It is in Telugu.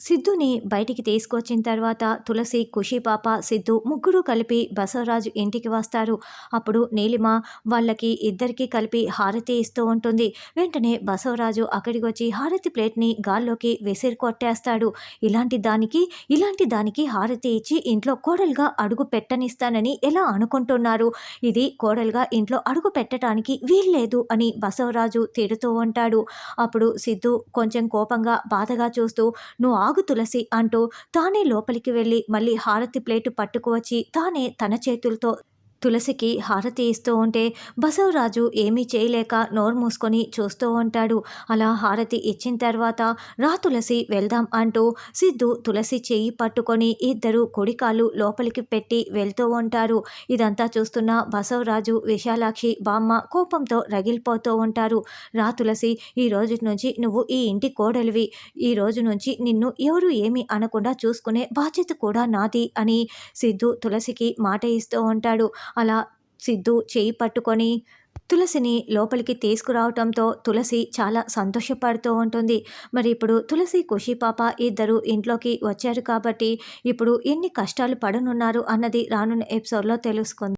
సిద్ధుని బయటికి తీసుకొచ్చిన తర్వాత తులసి ఖుషి పాప సిద్ధు ముగ్గురు కలిపి బసవరాజు ఇంటికి వస్తారు. అప్పుడు నీలిమ వాళ్ళకి ఇద్దరికి కలిపి హారతి ఇస్తూ ఉంటుంది. వెంటనే బసవరాజు అక్కడికి వచ్చి హారతి ప్లేట్ని గాల్లోకి విసిరి కొట్టేస్తాడు. ఇలాంటి దానికి ఇలాంటి దానికి హారతి ఇచ్చి ఇంట్లో కోడలుగా అడుగు పెట్టనిస్తానని ఎలా అనుకుంటున్నారు? ఇది కోడలుగా ఇంట్లో అడుగు పెట్టడానికి వీల్లేదు అని బసవరాజు తిడుతూ ఉంటాడు. అప్పుడు సిద్ధు కొంచెం కోపంగా బాధగా చూస్తూ నువ్వు ఆగు తులసి అంటూ తానే లోపలికి వెళ్ళి మళ్ళీ హారతి ప్లేటు పట్టుకువచ్చి తానే తన చేతులతో తులసికి హారతి ఇస్తూ ఉంటే బసవరాజు ఏమీ చేయలేక నోరు మూసుకొని చూస్తూ ఉంటాడు. అలా హారతి ఇచ్చిన తర్వాత రా తులసి వెళ్దాం అంటూ సిద్ధు తులసి చేయి పట్టుకొని ఇద్దరు కొడికాలు లోపలికి పెట్టి వెళ్తూ ఉంటారు. ఇదంతా చూస్తున్న బసవరాజు విశాలాక్షి బామ్మ కోపంతో రగిలిపోతూ ఉంటారు. రా తులసి ఈ రోజు నుంచి నువ్వు ఈ ఇంటి కోడలివి. ఈ రోజు నుంచి నిన్ను ఎవరు ఏమీ అనకుండా చూసుకునే బాధ్యత కూడా నాది అని సిద్ధు తులసికి మాట ఇస్తూ ఉంటాడు. అలా సిద్ధు చేయి పట్టుకొని తులసిని లోపలికి తీసుకురావటంతో తులసి చాలా సంతోషపడుతూ ఉంటుంది. మరి ఇప్పుడు తులసి ఖుషి పాప ఇద్దరు ఇంట్లోకి వచ్చారు కాబట్టి ఇప్పుడు ఎన్ని కష్టాలు పడనున్నారు అన్నది రానున్న ఎపిసోడ్లో తెలుసుకుంది.